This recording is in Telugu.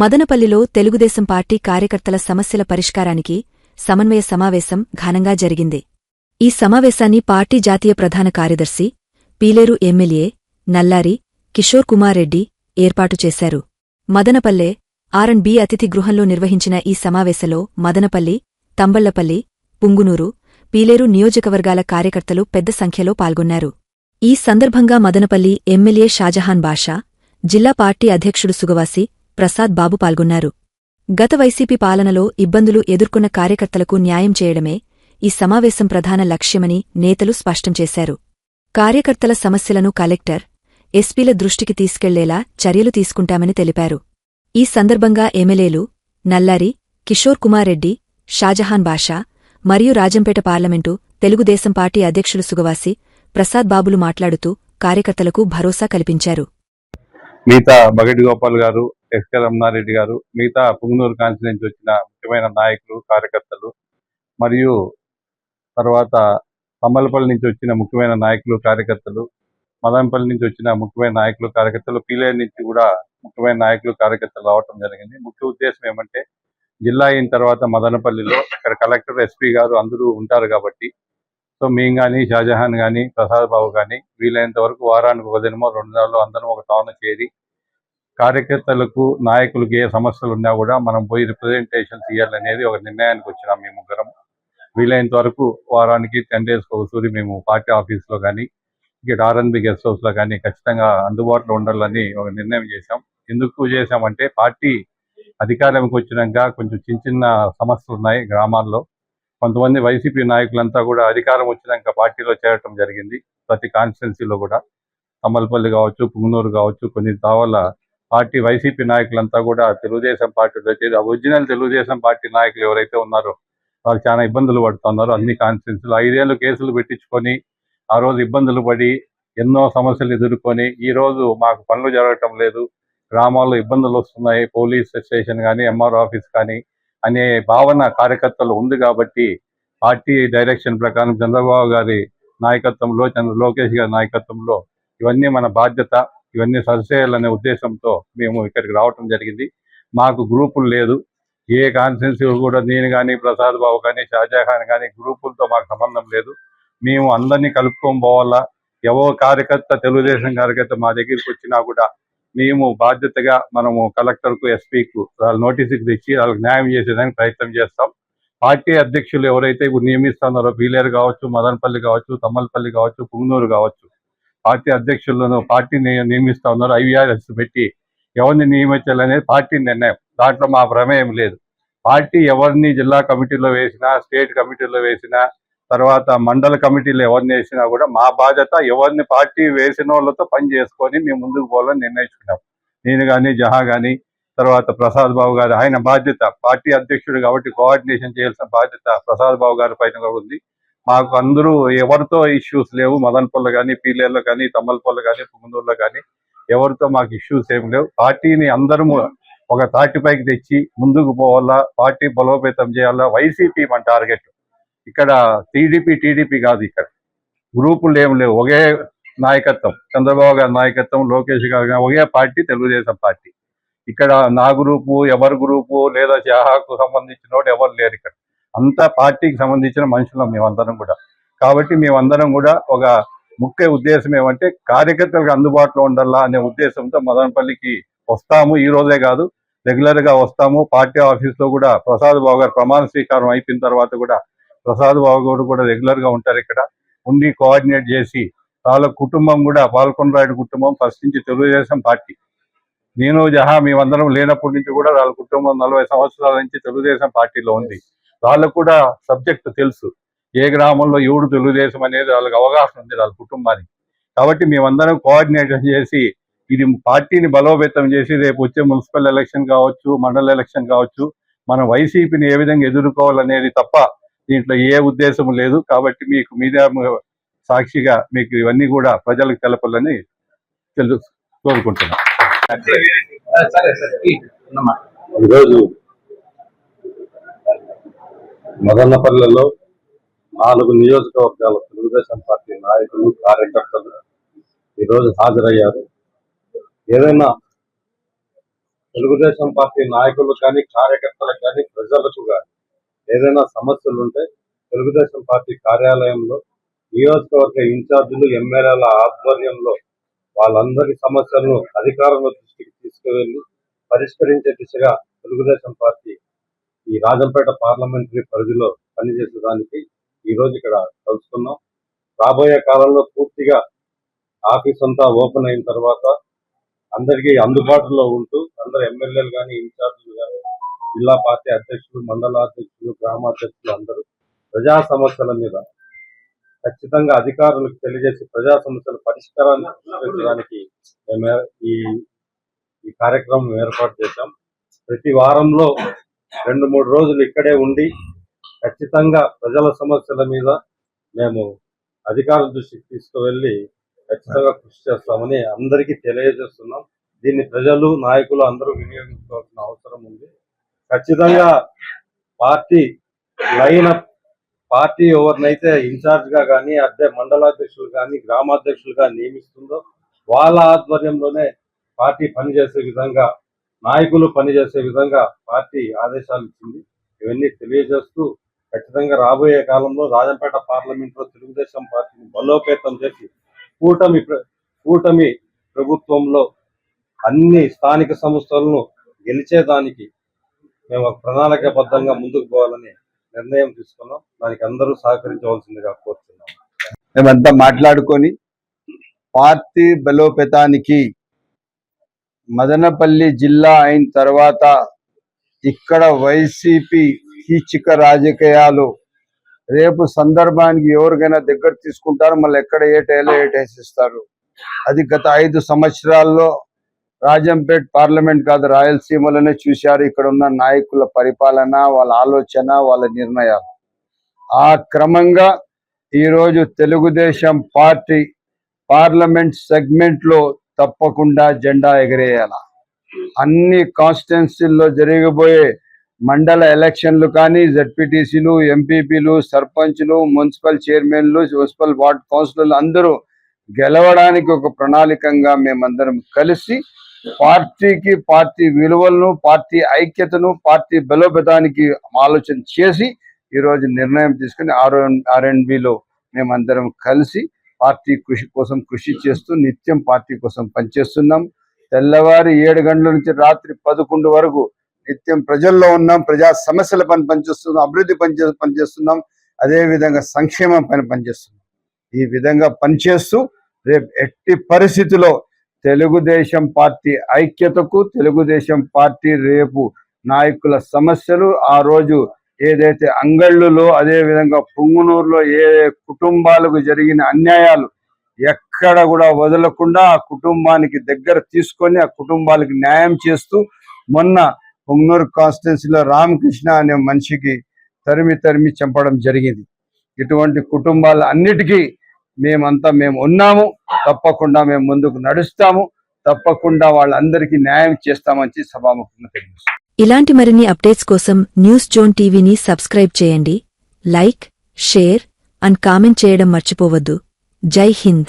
మదనపల్లిలో తెలుగుదేశం పార్టీ కార్యకర్తల సమస్యల పరిష్కారానికి సమన్వయ సమావేశం ఘనంగా జరిగింది. ఈ సమావేశాన్ని పార్టీ జాతీయ ప్రధాన కార్యదర్శి పీలేరు ఎమ్మెల్యే నల్లారి కిషోర్ కుమార్ రెడ్డి ఏర్పాటు చేశారు. మదనపల్లె ఆర్ అండ్ బి అతిథి గృహంలో నిర్వహించిన ఈ సమావేశంలో మదనపల్లి తంబళ్ళపల్లి పుంగునూరు పీలేరు నియోజకవర్గాల కార్యకర్తలు పెద్ద సంఖ్యలో పాల్గొన్నారు. ఈ సందర్భంగా మదనపల్లి ఎమ్మెల్యే షాజహాన్ బాషా జిల్లా పార్టీ అధ్యక్షుడు సుగవాసి ప్రసాద్ బాబు పాల్గొన్నారు. గత వైసీపీ పాలనలో ఇబ్బందులు ఎదుర్కొన్న కార్యకర్తలకు న్యాయం చేయడమే ఈ సమావేశం ప్రధాన లక్ష్యమని నేతలు స్పష్టం చేశారు. కార్యకర్తల సమస్యలను కలెక్టర్ ఎస్పీల దృష్టికి తీసుకెళ్ళేలా చర్యలు తీసుకుంటామని తెలిపారు. ఈ సందర్భంగా ఎమ్మెల్యేలు నల్లారి కిషోర్ కుమార్ రెడ్డి షాజహాన్ బాషా మరియు రాజంపేట పార్లమెంటు తెలుగుదేశం పార్టీ అధ్యక్షులు సుగవాసి ప్రసాద్ బాబులు మాట్లాడుతూ కార్యకర్తలకు భరోసా కల్పించారు. మిగతా బగటి గోపాల్ గారు ఎస్కే రమణారెడ్డి గారు మిగతా పుంగనూరు కాన్సి నుంచి వచ్చిన ముఖ్యమైన నాయకులు కార్యకర్తలు మరియు తర్వాత తమ్మలపల్లి నుంచి వచ్చిన ముఖ్యమైన నాయకులు కార్యకర్తలు మదనపల్లి నుంచి వచ్చిన ముఖ్యమైన నాయకులు కార్యకర్తలు పీలేరు నుంచి కూడా ముఖ్యమైన నాయకులు కార్యకర్తలు రావటం జరిగింది. ముఖ్య ఉద్దేశం ఏమంటే జిల్లా అయిన తర్వాత మదనపల్లిలో ఇక్కడ కలెక్టర్ ఎస్పీ గారు అందరూ ఉంటారు కాబట్టి సో మేము కానీ షాజహాన్ కానీ ప్రసాద్ బాబు కానీ వీలైనంత వరకు వారానికి ఒక దినమో రెండు నెలలు అందరం ఒక టౌన్ చేరి కార్యకర్తలకు నాయకులకు ఏ సమస్యలు ఉన్నా కూడా మనం పోయి రిప్రజెంటేషన్స్ ఇవ్వాలనేది ఒక నిర్ణయానికి వచ్చినాం మేము ముగ్గురం. వీలైనంత వరకు వారానికి టెన్ డేస్కి ఒకసారి మేము పార్టీ ఆఫీస్లో కానీ ఇక్కడ ఆర్ఎన్బి గెస్ట్ హౌస్లో కానీ ఖచ్చితంగా అందుబాటులో ఉండాలని ఒక నిర్ణయం చేశాం. ఎందుకు చేశామంటే పార్టీ అధికారంకి వచ్చినాక కొంచెం చిన్న చిన్న సమస్యలు ఉన్నాయి గ్రామాల్లో. కొంతమంది వైసీపీ నాయకులంతా కూడా అధికారం వచ్చినాక పార్టీలో చేరటం జరిగింది. ప్రతి కాన్స్టిట్యున్సీలో కూడా. అమల్పల్లి కావచ్చు పుంగనూరు కావచ్చు కొన్ని తావల పార్టీ వైసీపీ నాయకులంతా కూడా తెలుగుదేశం పార్టీలో చేరి ఒరిజినల్ తెలుగుదేశం పార్టీ నాయకులు ఎవరైతే ఉన్నారో వాళ్ళు చాలా ఇబ్బందులు పడుతున్నారు అన్ని కాన్స్టిట్యున్సీలు ఐదేళ్ళు కేసులు పెట్టించుకొని ఆ రోజు ఇబ్బందులు పడి ఎన్నో సమస్యలు ఎదుర్కొని ఈ రోజు మాకు పనులు జరగటం లేదు. గ్రామాల్లో ఇబ్బందులు వస్తున్నాయి. పోలీస్ స్టేషన్ కానీ ఎంఆర్ ఆఫీస్ కానీ అనే భావన కార్యకర్తలు ఉంది కాబట్టి పార్టీ డైరెక్షన్ ప్రకారం చంద్రబాబు గారి నాయకత్వంలో చంద్ర లోకేష్ గారి నాయకత్వంలో ఇవన్నీ మన బాధ్యత ఇవన్నీ సరిచేయాలనే ఉద్దేశంతో మేము ఇక్కడికి రావటం జరిగింది. మాకు గ్రూపులు లేదు. ఏ కాన్స్టిట్యున్సీ కూడా నేను కానీ ప్రసాద్ బాబు కానీ షాజహాన్ కానీ గ్రూపులతో మాకు సంబంధం లేదు. మేము అందరినీ కలుపుకొని పోవాలా? ఎవో కార్యకర్త తెలుగుదేశం కార్యకర్త మా దగ్గరికి వచ్చినా కూడా మేము బాధ్యతగా మనము కలెక్టర్కు ఎస్పీకు వాళ్ళ నోటీసుకి తెచ్చి వాళ్ళకి న్యాయం చేసేదానికి ప్రయత్నం చేస్తాం. పార్టీ అధ్యక్షులు ఎవరైతే ఇప్పుడు నియమిస్తున్నారో బీలేరు కావచ్చు మదనపల్లి కావచ్చు తమ్మలపల్లి కావచ్చు పుంగనూరు కావచ్చు పార్టీ అధ్యక్షులను పార్టీని నియమిస్తా ఉన్నారు. ఐవీఆర్ఎస్ పెట్టి ఎవరిని నియమించాలనేది పార్టీ నిర్ణయం. దాంట్లో మా ప్రమేయం లేదు. పార్టీ ఎవరిని జిల్లా కమిటీలో వేసినా స్టేట్ కమిటీలో వేసినా తర్వాత మండల కమిటీలు ఎవరిని వేసినా కూడా మా బాధ్యత ఎవరిని పార్టీ వేసిన వాళ్ళతో పని చేసుకొని మేము ముందుకు పోవాలని నిర్ణయించుకున్నాం. నేను కానీ జహా కానీ తర్వాత ప్రసాద్ బాబు గారు ఆయన బాధ్యత పార్టీ అధ్యక్షుడు కాబట్టి కోఆర్డినేషన్ చేయాల్సిన బాధ్యత ప్రసాద్ బాబు గారి పైన కూడా ఉంది. మాకు అందరూ ఎవరితో ఇష్యూస్ లేవు మదన్పల్లి కానీ పీలేర్లో కానీ తమ్మలపల్లి కానీ పుంగనూరులో కానీ ఎవరితో మాకు ఇష్యూస్ ఏం లేవు. పార్టీని అందరము ఒక తాటిపైకి తెచ్చి ముందుకు పోవాలా పార్టీ బలోపేతం చేయాలా వైసీపీ మన టార్గెట్. ఇక్కడ టీడీపీ టీడీపీ కాదు ఇక్కడ. గ్రూపులు ఏం లేవు. ఒకే నాయకత్వం. చంద్రబాబు గారి నాయకత్వం లోకేష్ గారు ఒకే పార్టీ తెలుగుదేశం పార్టీ. ఇక్కడ నా గ్రూపు ఎవరి గ్రూపు లేదా జహాకు సంబంధించిన వాడు ఎవరు లేరు ఇక్కడ. అంతా పార్టీకి సంబంధించిన మనుషులం మేమందరం కూడా. కాబట్టి మేమందరం కూడా ఒక ముఖ్య ఉద్దేశం ఏమంటే కార్యకర్తలకు అందుబాటులో ఉండాలా అనే ఉద్దేశంతో మదనపల్లికి వస్తాము. ఈ రోజే కాదు రెగ్యులర్గా వస్తాము. పార్టీ ఆఫీస్లో కూడా ప్రసాద్ బాబు గారు ప్రమాణ స్వీకారం అయిపోయిన తర్వాత కూడా ప్రసాద్ బాబు గారు కూడా రెగ్యులర్గా ఉంటారు ఇక్కడ. ఉండి కోఆర్డినేట్ చేసి వాళ్ళ కుటుంబం కూడా పాల్కొండరాయుడు కుటుంబం ఫస్ట్ నుంచి తెలుగుదేశం పార్టీ. నేను జహా మేమందరం లేనప్పటి నుంచి కూడా వాళ్ళ కుటుంబం నలభై సంవత్సరాల నుంచి తెలుగుదేశం పార్టీలో ఉంది. వాళ్ళకు కూడా సబ్జెక్ట్ తెలుసు. ఏ గ్రామంలో ఎవడు తెలుగుదేశం అనేది వాళ్ళకి అవగాహన ఉంది వాళ్ళ కుటుంబానికి. కాబట్టి మేమందరం కోఆర్డినేషన్ చేసి ఇది పార్టీని బలోపేతం చేసి రేపు వచ్చే మున్సిపల్ ఎలక్షన్ కావచ్చు మండల ఎలక్షన్ కావచ్చు మనం వైసీపీని ఏ విధంగా ఎదుర్కోవాలనేది తప్ప దీంట్లో ఏ ఉద్దేశం లేదు కాబట్టి మీకు మీడియా సాక్షిగా మీకు ఇవన్నీ కూడా ప్రజలకు తెలపాలని తెలుసు కోరుకుంటున్నాం. ఈరోజు మదన్నపల్లెలో నాలుగు నియోజకవర్గాల తెలుగుదేశం పార్టీ నాయకులు కార్యకర్తలు ఈరోజు హాజరయ్యారు. ఏదైనా తెలుగుదేశం పార్టీ నాయకులు కానీ కార్యకర్తలకు కానీ ప్రజలకు కానీ ఏదైనా సమస్యలు ఉంటే తెలుగుదేశం పార్టీ కార్యాలయంలో నియోజకవర్గ ఇన్ఛార్జీలు ఎమ్మెల్యేల ఆధ్వర్యంలో వాళ్ళందరి సమస్యలను అధికారంలో దృష్టికి తీసుకువెళ్ళి పరిష్కరించే దిశగా తెలుగుదేశం పార్టీ ఈ రాజంపేట పార్లమెంటరీ పరిధిలో పనిచేసేదానికి ఈ రోజు ఇక్కడ కలుసుకున్నాం రాబోయే కాలంలో పూర్తిగా ఆఫీస్ అంతా ఓపెన్ అయిన తర్వాత అందరికీ అందుబాటులో ఉంటూ అందరు ఎమ్మెల్యేలు కానీ ఇన్ఛార్జ్ కానీ జిల్లా పార్టీ అధ్యక్షులు మండలాధ్యక్షులు గ్రామాధ్యక్షులు అందరూ ప్రజా సమస్యల మీద ఖచ్చితంగా అధికారులకు తెలియజేసి ప్రజా సమస్యల పరిష్కారాన్ని సృష్టించడానికి మేము ఈ ఈ కార్యక్రమం ఏర్పాటు చేశాం. ప్రతి వారంలో రెండు మూడు రోజులు ఇక్కడే ఉండి ఖచ్చితంగా ప్రజల సమస్యల మీద మేము అధికారుల దృష్టికి తీసుకువెళ్ళి ఖచ్చితంగా కృషి చేస్తామని అందరికీ తెలియజేస్తున్నాం. దీన్ని ప్రజలు నాయకులు అందరూ వినియోగించుకోవాల్సిన అవసరం ఉంది. ఖచ్చితంగా పార్టీ లైన్ అప్ పార్టీ ఎవరినైతే ఇన్ఛార్జ్గా కానీ అదే మండలాధ్యక్షులు కానీ గ్రామాధ్యక్షులుగా నియమిస్తుందో వాళ్ళ ఆధ్వర్యంలోనే పార్టీ పనిచేసే విధంగా నాయకులు పనిచేసే విధంగా పార్టీ ఆదేశాలు ఇచ్చింది. ఇవన్నీ తెలియజేస్తూ ఖచ్చితంగా రాబోయే కాలంలో రాజంపేట పార్లమెంట్లో తెలుగుదేశం పార్టీని బలోపేతం చేసి కూటమి కూటమి ప్రభుత్వంలో అన్ని స్థానిక సంస్థలను గెలిచేదానికి మేము ఒక ప్రణాళికాబద్ధంగా ముందుకు పోవాలని నిర్ణయం తీసుకున్నాం. దానికి అందరూ సహకరించవలసిందిగా కోరుతున్నాం మేమంతా మాట్లాడుకొని పార్టీ బలోపేతానికి మదనపల్లి జిల్లా అయిన తర్వాత ఇక్కడ వైసీపీ కీచిక రాజకీయాలు రేపు సందర్భానికి ఎవరికైనా దగ్గర తీసుకుంటారు మళ్ళీ ఎక్కడ ఏటేలో ఏటేసిస్తారు. అది గత ఐదు సంవత్సరాల్లో రాజంపేట్ పార్లమెంట్ కాదు రాయలసీమలోనే చూశారు. ఇక్కడ ఉన్న నాయకుల పరిపాలన వాళ్ళ ఆలోచన వాళ్ళ నిర్ణయాలు. ఆ క్రమంగా ఈరోజు తెలుగుదేశం పార్టీ పార్లమెంట్ సెగ్మెంట్లో తప్పకుండా జెండా ఎగరేయాల? అన్ని కాన్స్టిట్యున్సీల్లో జరగబోయే మండల ఎలక్షన్లు కానీ జడ్పీటీసీలు ఎంపీపీలు సర్పంచ్లు మున్సిపల్ చైర్మన్లు మున్సిపల్ వార్డ్ కౌన్సిలర్లు అందరూ గెలవడానికి ఒక ప్రణాళికంగా మేమందరం కలిసి పార్టీకి పార్టీ విలువలను పార్టీ ఐక్యతను పార్టీ బలోపేతానికి ఆలోచన చేసి ఈ రోజు నిర్ణయం తీసుకుని ఆర్ ఆర్ఎండ్బిలో మేమందరం కలిసి పార్టీ కృషి కోసం కృషి చేస్తూ నిత్యం పార్టీ కోసం పనిచేస్తున్నాం. తెల్లవారి ఏడు గంటల నుంచి రాత్రి పదకొండు వరకు నిత్యం ప్రజల్లో ఉన్నాం. ప్రజా సమస్యల పని పనిచేస్తున్నాం. అభివృద్ధి పనిచే పనిచేస్తున్నాం. అదే విధంగా సంక్షేమం పని పనిచేస్తున్నాం. ఈ విధంగా పనిచేస్తూ రేపు ఎట్టి పరిస్థితిలో తెలుగుదేశం పార్టీ ఐక్యతకు తెలుగుదేశం పార్టీ రేపు నాయకుల సమస్యలు. ఆ రోజు ఏదైతే అంగళ్ళులో అదే విధంగా పుంగునూరులో ఏ కుటుంబాలకు జరిగిన అన్యాయాలు ఎక్కడ కూడా వదలకుండా ఆ కుటుంబానికి దగ్గర తీసుకొని ఆ కుటుంబాలకు న్యాయం చేస్తూ మొన్న పుంగనూరు కాన్స్టిట్యున్సీలో రామకృష్ణ అనే మనిషికి తరిమి తరిమి చంపడం జరిగింది. ఇటువంటి కుటుంబాల అన్నిటికీ మేమంతా మేము ఉన్నాము. తప్పకుండా మేము ముందుకు నడుస్తాము. తప్పకుండా వాళ్ళందరికీ న్యాయం చేస్తామని సభాముఖంగా తెలియజేస్తాం ఇలాంటి మరిన్ని అప్డేట్స్ కోసం న్యూస్ జోన్ టీవీని సబ్స్క్రైబ్ చేయండి. లైక్ షేర్ అండ్ కామెంట్ చేయడం మర్చిపోవద్దు. జై హింద్.